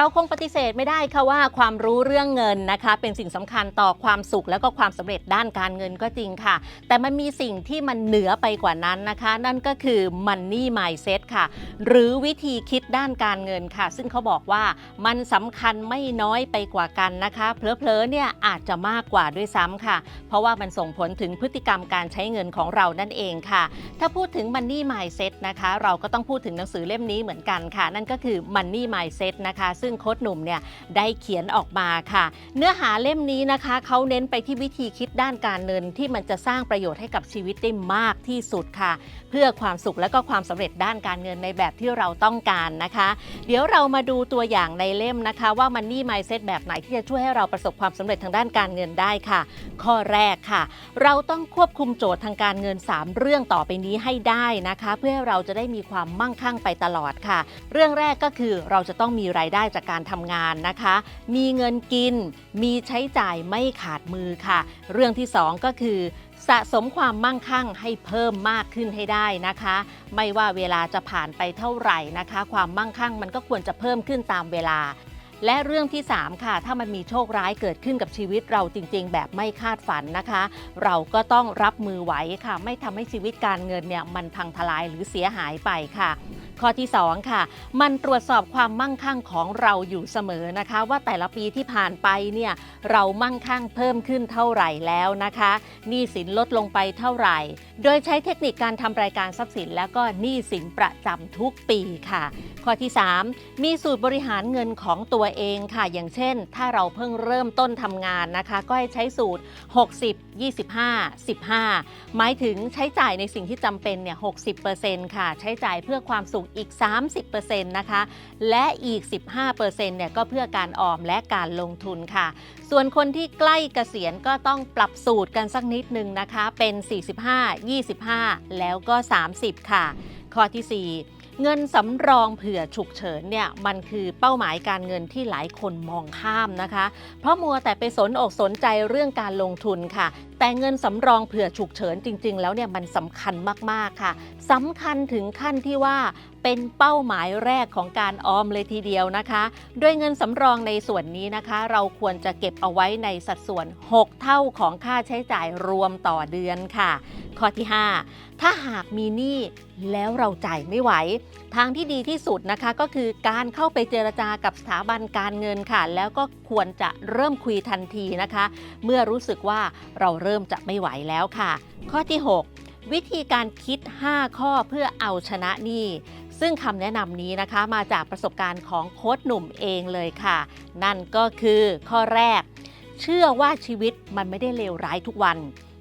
เราคงปฏิเสธไม่ได้ค่ะว่าความรู้เรื่องเงินนะคะ เป็นสิ่งสำคัญต่อความสุขและก็ความสำเร็จด้านการเงินก็จริงค่ะ แต่มันมีสิ่งที่มันเหนือไปกว่านั้นนะคะ นั่นก็คือ money mindset ค่ะ หรือวิธีคิดด้านการเงินค่ะ ซึ่งเขาบอกว่ามันสำคัญไม่น้อยไปกว่ากันนะคะเพลอๆเนี่ยอาจจะมากกว่าด้วยซ้ำค่ะ เพราะว่ามันส่งผลถึงพฤติกรรมการใช้เงินของเรานั่นเองค่ะ ถ้าพูดถึง Money Mindset นะคะ เราก็ต้องพูดถึงหนังสือเล่มนี้เหมือนกันค่ะ นั่นก็คือ Money Mindset นะคะซึ่งโค้ชหนุ่มเนี่ยได้เขียนออกมาค่ะ เนื้อหาเล่มนี้นะคะเขาเน้นไปที่วิธีคิดด้านการเงินที่มันจะสร้างประโยชน์ให้กับชีวิตได้มากที่สุดค่ะ เพื่อความสุขและก็ความสำเร็จด้านการเงินในแบบที่เราต้องการนะคะ เดี๋ยวเรามาดูตัวอย่างในเล่มนะคะ ว่า Money Mindset แบบไหนที่จะช่วยให้เราประสบความสำเร็จทางด้านการเงินได้ค่ะ ข้อแรกค่ะ เราต้องควบคุมโจทย์ทางการเงิน 3 เรื่องต่อไปนี้ให้ได้นะคะ เพื่อให้เราจะได้มีความมั่งคั่งไปตลอดค่ะ เรื่องแรกก็คือเราจะต้องมีรายได้จากการทำงานนะคะ มีเงินกิน มีใช้จ่ายไม่ขาดมือค่ะ เรื่องที่ 2 ก็คือ สะสมความมั่งคั่งให้เพิ่มมากขึ้นให้ได้นะคะ ไม่ว่าเวลาจะผ่านไปเท่าไหร่นะคะ ความมั่งคั่งมันก็ควรจะเพิ่มขึ้นตามเวลาและเรื่องที่ 3 ค่ะ ถ้ามันมีโชคร้ายเกิดขึ้นกับชีวิตเราจริง ๆ แบบไม่คาดฝันนะคะ เราก็ต้องรับมือไหวค่ะ ไม่ทำให้ชีวิตการเงินเนี่ยมันพังทลายหรือเสียหายไปค่ะ ข้อที่ 2 ค่ะ มันตรวจสอบความมั่งคั่งของเราอยู่เสมอนะคะ ว่าแต่ละปีที่ผ่านไปเนี่ยเรามั่งคั่งเพิ่มขึ้นเท่าไหร่แล้วนะคะหนี้สินลดลงไปเท่าไหร่ โดยใช้เทคนิคการทำรายการทรัพย์สิน แล้วก็หนี้สินประจำทุกปีค่ะ ข้อที่ 3 มีสูตรบริหารเงินของตัวเองค่ะ อย่างเช่น ถ้าเราเพิ่งเริ่มต้นทำงานนะคะ ก็ให้ใช้สูตร 60 25 15 หมายถึงใช้จ่ายในสิ่งที่จำเป็นเนี่ย 60%ค่ะ ใช้จ่ายเพื่อความสุขอีก 30%นะคะ และอีก 15%เนี่ยก็เพื่อการออมและการลงทุนค่ะ ส่วนคนที่ใกล้เกษียณก็ต้องปรับสูตรกันสักนิดนึงนะคะ เป็น 45 25 แล้วก็ 30 ค่ะ ข้อที่ 4เงินสำรองเผื่อฉุกเฉินเนี่ยมันคือเป้าหมายการเงินที่หลายคนมองข้ามนะคะ เพราะมัวแต่ไปสนอกสนใจเรื่องการลงทุนค่ะ แต่เงินสำรองเผื่อฉุกเฉินจริง ๆ แล้วเนี่ยมันสำคัญมากๆค่ะสำคัญถึงขั้นที่ว่าเป็นเป้าหมายแรกของการออมเลยทีเดียวนะคะโดยเงินสำรองในส่วนนี้นะคะ เราควรจะเก็บเอาไว้ในสัดส่วน 6 เท่าของค่าใช้จ่ายรวมต่อเดือนค่ะ ข้อที่ 5 ถ้าหากมีหนี้แล้วเราจ่ายไม่ไหว ทางที่ดีที่สุดนะคะก็คือการเข้าไปเจรจากับสถาบันการเงินค่ะ แล้วก็ควรจะเริ่มคุยทันทีนะคะ เมื่อรู้สึกว่าเราเริ่มริ่มจะไม่ไหวแล้วค่ะ ข้อที่ 6 วิธีการคิด 5 ข้อเพื่อเอาชนะหนี้ซึ่งคำแนะนำนี้นะคะมาจากประสบการณ์ของโค้ชหนุ่มเองเลยค่ะ นั่นก็คือข้อแรก เชื่อว่าชีวิตมันไม่ได้เลวร้ายทุกวัน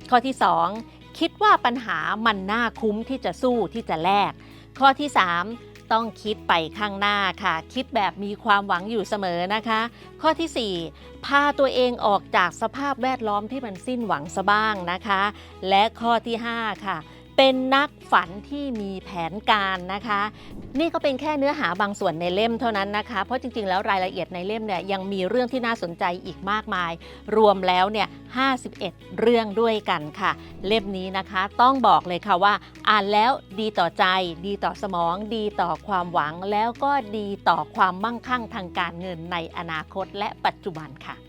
ข้อที่ 2 คิดว่าปัญหามันน่าคุ้มที่จะสู้ที่จะแลกข้อที่ 3 ต้องคิดไปข้างหน้าค่ะ คิดแบบมีความหวังอยู่เสมอนะคะ ข้อทีสี่ 4 พาตัวเองออกจากสภาพแวดล้อมที่มันสิ้นหวังซะบ้างนะคะ และข้อที่ 5 ค่ะ เป็นนักฝันที่มีแผนการนะคะ นี่ก็เป็นแค่เนื้อหาบางส่วนในเล่มเท่านั้นนะคะ เพราะจริง ๆ แล้วรายละเอียดในเล่มเนี่ยยังมีเรื่องที่น่าสนใจอีกมากมาย รวมแล้วเนี่ย 51 เรื่องด้วยกันค่ะ เล่มนี้นะคะต้องบอกเลยค่ะว่า อ่านแล้วดีต่อใจ ดีต่อสมอง ดีต่อความหวังแล้วก็ดีต่อความมั่งคั่งทางการเงินในอนาคตและปัจจุบันค่ะ